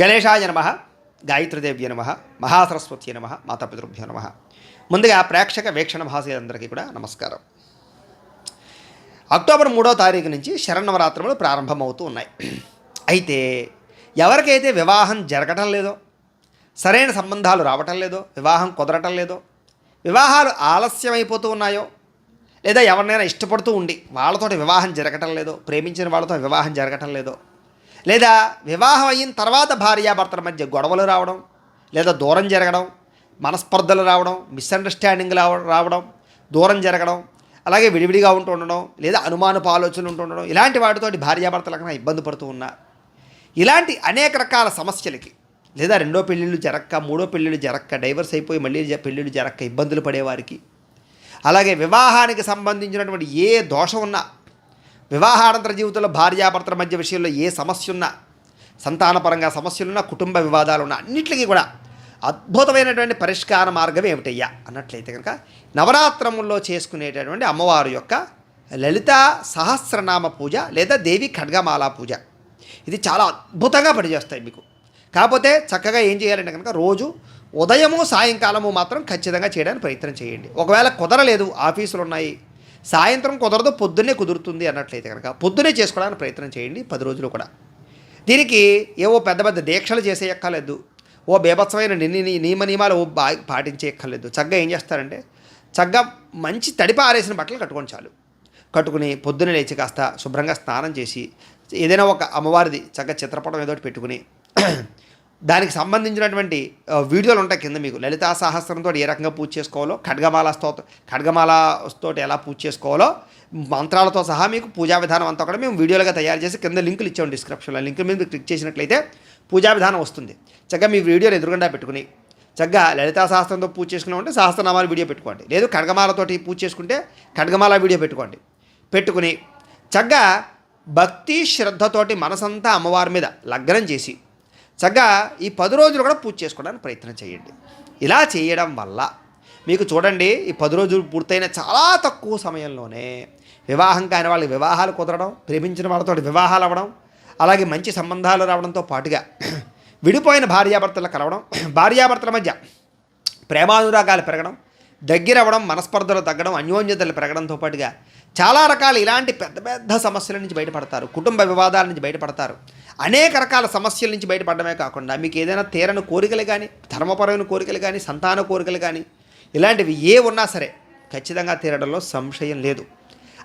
గణేశాయ నమ గాయత్రీదేవ్య నమ మహాసరస్వతి నమ మాతాపితృభ్యో నమ. ముందుగా ప్రేక్షక వీక్షణ భాషలందరికీ కూడా నమస్కారం. అక్టోబర్ మూడో తారీఖు నుంచి శరణవరాత్రములు ప్రారంభమవుతూ ఉన్నాయి. అయితే ఎవరికైతే వివాహం జరగటం లేదో సరైన సంబంధాలు రావటం లేదో వివాహం కుదరటం లేదో వివాహాలు ఆలస్యమైపోతూ ఉన్నాయో లేదా ఎవరినైనా ఇష్టపడుతూ ఉండి వాళ్ళతోటి వివాహం జరగటం లేదో ప్రేమించిన వాళ్ళతో వివాహం జరగటం లేదో లేదా వివాహం అయిన తర్వాత భార్యాభర్తల మధ్య గొడవలు రావడం లేదా దూరం జరగడం మనస్పర్ధలు రావడం మిస్అండర్స్టాండింగ్ రావడం దూరం జరగడం అలాగే విడివిడిగా ఉంటూ ఉండడం లేదా అనుమానపు ఆలోచనలు ఉంటూ ఉండడం ఇలాంటి వాటితో భార్యాభర్తలకు ఇబ్బంది పడుతూ ఉన్నా ఇలాంటి అనేక రకాల సమస్యలకి లేదా రెండో పెళ్ళిళ్ళు జరక్క మూడో పెళ్ళిళ్ళు జరక్క డైవర్స్ అయిపోయి మళ్ళీ పెళ్ళిళ్ళు జరక్క ఇబ్బందులు పడేవారికి అలాగే వివాహానికి సంబంధించినటువంటి ఏ దోషం ఉన్నా వివాహానంతర జీవితంలో భార్యాభర్తల మధ్య విషయంలో ఏ సమస్య ఉన్నా సంతానపరంగా సమస్యలున్నా కుటుంబ వివాదాలున్నా అన్నిటికీ కూడా అద్భుతమైనటువంటి పరిష్కార మార్గం ఏమిటయ్యా? అన్నట్లయితే కనుక నవరాత్రముల్లో చేసుకునేటటువంటి అమ్మవారి యొక్క లలిత సహస్రనామ పూజ లేదా దేవి ఖడ్గమాల పూజ. ఇది చాలా అద్భుతంగా పనిచేస్తాయి మీకు. కాకపోతే చక్కగా ఏం చేయాలంటే కనుక రోజు ఉదయము సాయంకాలము మాత్రం ఖచ్చితంగా చేయడానికి ప్రయత్నం చేయండి. ఒకవేళ కుదరలేదు ఆఫీసులు ఉన్నాయి సాయంత్రం కుదరదు పొద్దున్నే కుదురుతుంది అన్నట్లయితే కనుక పొద్దునే చేసుకోవడానికి ప్రయత్నం చేయండి పది రోజులు కూడా. దీనికి ఏవో పెద్ద పెద్ద దీక్షలు చేసే ఎక్కలేదు ఓ బీభత్సమైన నియమ నియమాలు ఓ బా పాటించే ఎక్కర్లేదు చక్కగా ఏం చేస్తారంటే చక్కగా మంచి తడిప ఆరేసిన బట్టలు కట్టుకొని చాలు. కట్టుకుని పొద్దున లేచి కాస్త శుభ్రంగా స్నానం చేసి ఏదైనా ఒక అమ్మవారిది చక్కగా చిత్రపటం ఏదో ఒకటి పెట్టుకుని దానికి సంబంధించినటువంటి వీడియోలు ఉంటాయి కింద మీకు. లలితా సహస్రంతో ఏ రకంగా పూజ చేసుకోవాలో ఖడ్గమాల స్తోత ఖడ్గమాలతో ఎలా పూజ చేసుకోవాలో మంత్రాలతో సహా మీకు పూజా విధానం అంతా కూడా మేము వీడియోలుగా తయారు చేసి కింద లింకులు ఇచ్చాము డిస్క్రిప్షన్లో. లింక్ మీద క్లిక్ చేసినట్లయితే పూజా విధానం వస్తుంది. చక్కగా మీ వీడియోలు ఎదురుగుండా పెట్టుకుని చక్కగా లలితా సహస్రంతో పూజ చేసుకున్నామంటే సహస్రనామాల వీడియో పెట్టుకోండి. లేదు ఖడ్గమాలతోటి పూజ చేసుకుంటే ఖడ్గమాల వీడియో పెట్టుకోండి. పెట్టుకుని చక్కగా భక్తి శ్రద్ధతోటి మనసంతా అమ్మవారి మీద లగ్నం చేసి చక్కగా ఈ పది రోజులు కూడా పూజ చేసుకోవడానికి ప్రయత్నం చేయండి. ఇలా చేయడం వల్ల మీకు చూడండి ఈ పది రోజులు పూర్తయిన చాలా తక్కువ సమయంలోనే వివాహం కాని వాళ్ళకి వివాహాలు కుదరడం ప్రేమించిన వాళ్ళతో వివాహాలు అవ్వడం అలాగే మంచి సంబంధాలు రావడంతో పాటుగా విడిపోయిన భార్యాభర్తలు కలవడం భార్యాభర్తల మధ్య ప్రేమానురాగాలు పెరగడం దగ్గర అవ్వడం మనస్పర్ధలు తగ్గడం అన్యోన్యతలు పెరగడంతో పాటుగా చాలా రకాల ఇలాంటి పెద్ద పెద్ద సమస్యల నుంచి బయటపడతారు. కుటుంబ వివాదాల నుంచి బయటపడతారు. అనేక రకాల సమస్యల నుంచి బయటపడమే కాకుండా మీకు ఏదైనా తీరని కోరికలు కానీ ధర్మపరమైన కోరికలు కానీ సంతాన కోరికలు కానీ ఇలాంటివి ఏ ఉన్నా సరే ఖచ్చితంగా తీరడంలో సంశయం లేదు.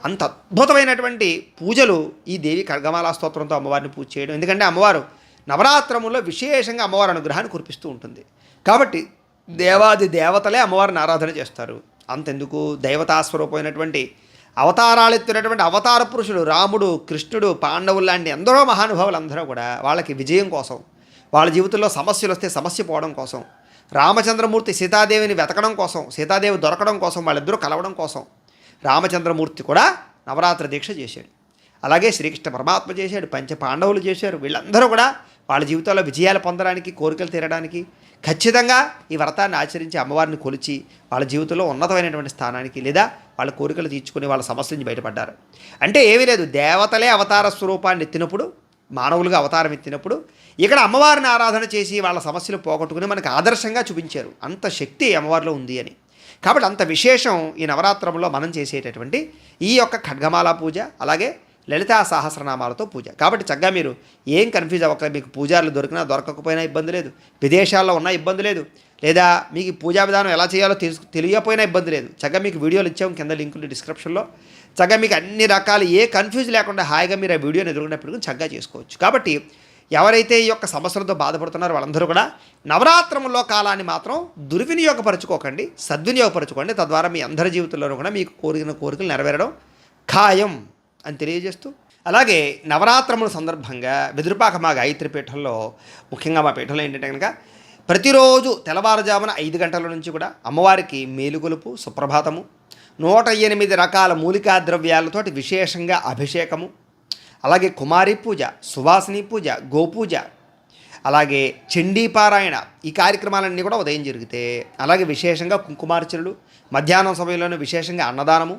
అంత అద్భుతమైనటువంటి పూజలు ఈ దేవి ఖడ్గమాలా స్తోత్రంతో అమ్మవారిని పూజ చేయడం. ఎందుకంటే అమ్మవారు నవరాత్రములో విశేషంగా అమ్మవారి అనుగ్రహాన్ని కురిపిస్తూ ఉంటుంది. కాబట్టి దేవాది దేవతలే అమ్మవారిని ఆరాధన చేస్తారు. అంతెందుకు? దైవతాస్వరూపమైనటువంటి అవతారాలు ఎత్తినటువంటి అవతార పురుషుడు రాముడు కృష్ణుడు పాండవులు లాంటి ఎందరో మహానుభావులందరూ కూడా వాళ్ళకి విజయం కోసం వాళ్ళ జీవితంలో సమస్యలు వస్తే సమస్య పోవడం కోసం రామచంద్రమూర్తి సీతాదేవిని వెతకడం కోసం సీతాదేవి దొరకడం కోసం వాళ్ళిద్దరూ కలవడం కోసం రామచంద్రమూర్తి కూడా నవరాత్రి దీక్ష చేశాడు. అలాగే శ్రీకృష్ణ పరమాత్మ చేశాడు పంచ పాండవులు చేశారు వీళ్ళందరూ కూడా వాళ్ళ జీవితంలో విజయాలు పొందడానికి కోరికలు తీరడానికి ఖచ్చితంగా ఈ వ్రతాన్ని ఆచరించి అమ్మవారిని కొలిచి వాళ్ళ జీవితంలో ఉన్నతమైనటువంటి స్థానానికి లేదా వాళ్ళ కోరికలు తీర్చుకుని వాళ్ళ సమస్య నుంచి బయటపడ్డారు. అంటే ఏమీ లేదు. దేవతలే అవతార స్వరూపాన్ని ఎత్తినప్పుడు మానవులుగా అవతారం ఎత్తినప్పుడు ఇక్కడ అమ్మవారిని ఆరాధన చేసి వాళ్ళ సమస్యలు పోగొట్టుకుని మనకు ఆదర్శంగా చూపించారు. అంత శక్తి అమ్మవారిలో ఉంది అని. కాబట్టి అంత విశేషం ఈ నవరాత్రంలో మనం చేసేటటువంటి ఈ యొక్క ఖడ్గమాల పూజ అలాగే లలితా సహస్రనామాలతో పూజ. కాబట్టి చక్కగా మీరు ఏం కన్ఫ్యూజ్ అవ్వక మీకు పూజారులు దొరికినా దొరకకపోయినా ఇబ్బంది లేదు. విదేశాల్లో ఉన్నా ఇబ్బంది లేదు. లేదా మీకు పూజా విధానం ఎలా చేయాలో తెలుసు తెలియకపోయినా ఇబ్బంది లేదు. చక్కగా మీకు వీడియోలు ఇచ్చాము కింద లింకులు డిస్క్రిప్షన్లో. చక్కగా మీకు అన్ని రకాలు ఏ కన్ఫ్యూజ్ లేకుండా హాయిగా మీరు ఆ వీడియోని ఎదురుకున్నప్పుడు చక్కగా చేసుకోవచ్చు. కాబట్టి ఎవరైతే ఈ యొక్క సమస్యలతో బాధపడుతున్నారో వాళ్ళందరూ కూడా నవరాత్రంలో కాలాన్ని మాత్రం దుర్వినియోగపరచుకోకండి సద్వినియోగపరచుకోండి. తద్వారా మీ అందరి జీవితంలోనూ కూడా మీకు కోరిన కోరికలు నెరవేరడం ఖాయం. అని తెలియజేస్తూ అలాగే నవరాత్రముల సందర్భంగా వెదురుపాక మా గాయత్రి పీఠంలో ముఖ్యంగా మా పీఠంలో ఏంటంటే కనుక ప్రతిరోజు తెల్లవారుజామున ఐదు గంటల నుంచి కూడా అమ్మవారికి మేలుగొలుపు సుప్రభాతము నూట ఎనిమిది రకాల మూలికా ద్రవ్యాలతోటి విశేషంగా అభిషేకము అలాగే కుమారి పూజ సువాసిని పూజ గోపూజ అలాగే చండీపారాయణ ఈ కార్యక్రమాలన్నీ కూడా ఉదయం జరిగితే అలాగే విశేషంగా కుంకుమార్చనలు మధ్యాహ్నం సమయంలోనే విశేషంగా అన్నదానము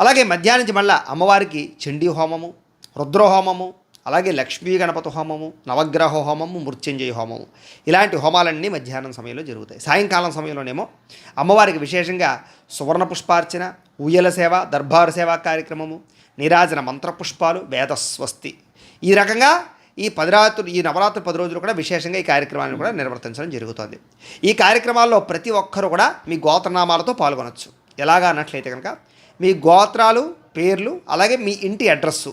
అలాగే మధ్యాహ్నం మళ్ళా అమ్మవారికి చండీ హోమము రుద్రహోమము అలాగే లక్ష్మీ గణపతి హోమము నవగ్రహ హోమము మృత్యుంజయ హోమము. ఇలాంటి హోమాలన్నీ మధ్యాహ్నం సమయంలో జరుగుతాయి. సాయంకాలం సమయంలోనేమో అమ్మవారికి విశేషంగా సువర్ణ పుష్పార్చన ఉయ్యల సేవ దర్బారు సేవా కార్యక్రమము నీరాజన మంత్రపుష్పాలు వేదస్వస్తి ఈ రకంగా ఈ పది రాత్రులు ఈ నవరాత్రి పది రోజులు కూడా విశేషంగా ఈ కార్యక్రమాన్ని కూడా నిర్వర్తించడం జరుగుతుంది. ఈ కార్యక్రమాల్లో ప్రతి ఒక్కరు కూడా మీ గోత్రనామాలతో పాల్గొనవచ్చు ఎలాగా అన్నట్లయితే కనుక మీ గోత్రాలు పేర్లు అలాగే మీ ఇంటి అడ్రస్సు.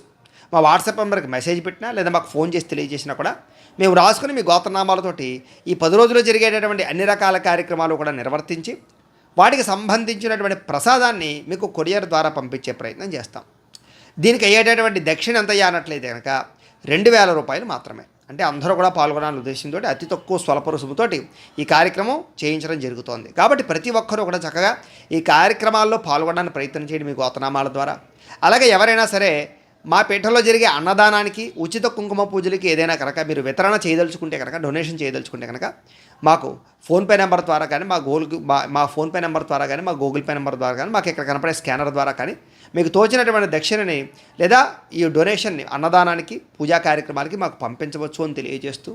మా వాట్సాప్ నెంబర్కి మెసేజ్ పెట్టినా లేదా మాకు ఫోన్ చేసి తెలియజేసినా కూడా మేము రాసుకుని మీ గోత్రనామాలతోటి ఈ పది రోజుల్లో జరిగేటటువంటి అన్ని రకాల కార్యక్రమాలు కూడా నిర్వర్తించి వాటికి సంబంధించినటువంటి ప్రసాదాన్ని మీకు కొరియర్ ద్వారా పంపించే ప్రయత్నం చేస్తాం. దీనికి అయ్యేటటువంటి దక్షిణ ఎంత అన్నట్లయితే కనుక రెండు వేల రూపాయలు మాత్రమే. అంటే అందరూ కూడా పాల్గొనాలని ఉద్దేశంతో అతి తక్కువ స్వల్ప రుసుముతోటి ఈ కార్యక్రమం చేయించడం జరుగుతోంది. కాబట్టి ప్రతి ఒక్కరూ కూడా చక్కగా ఈ కార్యక్రమాల్లో పాల్గొనడానికి ప్రయత్నం చేయండి మీ గోతనామాల ద్వారా. అలాగే ఎవరైనా సరే మా పీఠంలో జరిగే అన్నదానానికి ఉచిత కుంకుమ పూజలకి ఏదైనా కనుక మీరు వితరణ చేయదలుచుకుంటే కనుక డొనేషన్ చేయదలుచుకుంటే కనుక మాకు ఫోన్పే నెంబర్ ద్వారా కానీ మా గూగుల్ మా మా ఫోన్పే నెంబర్ ద్వారా కానీ మా గూగుల్ పే నెంబర్ ద్వారా కానీ మాకు ఇక్కడ కనపడే స్కానర్ ద్వారా కానీ మీకు తోచినటువంటి దక్షిణని లేదా ఈ డొనేషన్ని అన్నదానానికి పూజా కార్యక్రమాలకి మాకు పంపించవచ్చు అని తెలియజేస్తూ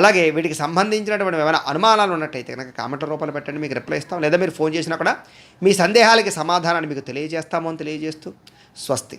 అలాగే వీటికి సంబంధించినటువంటి ఏమైనా అనుమానాలు ఉన్నట్టయితే కనుక కామెంట్ రూపంలో పెట్టండి మీకు రిప్లై ఇస్తాం. లేదా మీరు ఫోన్ చేసినా కూడా మీ సందేహాలకి సమాధానాన్ని మీకు తెలియజేస్తాము అని తెలియజేస్తూ స్వస్తి.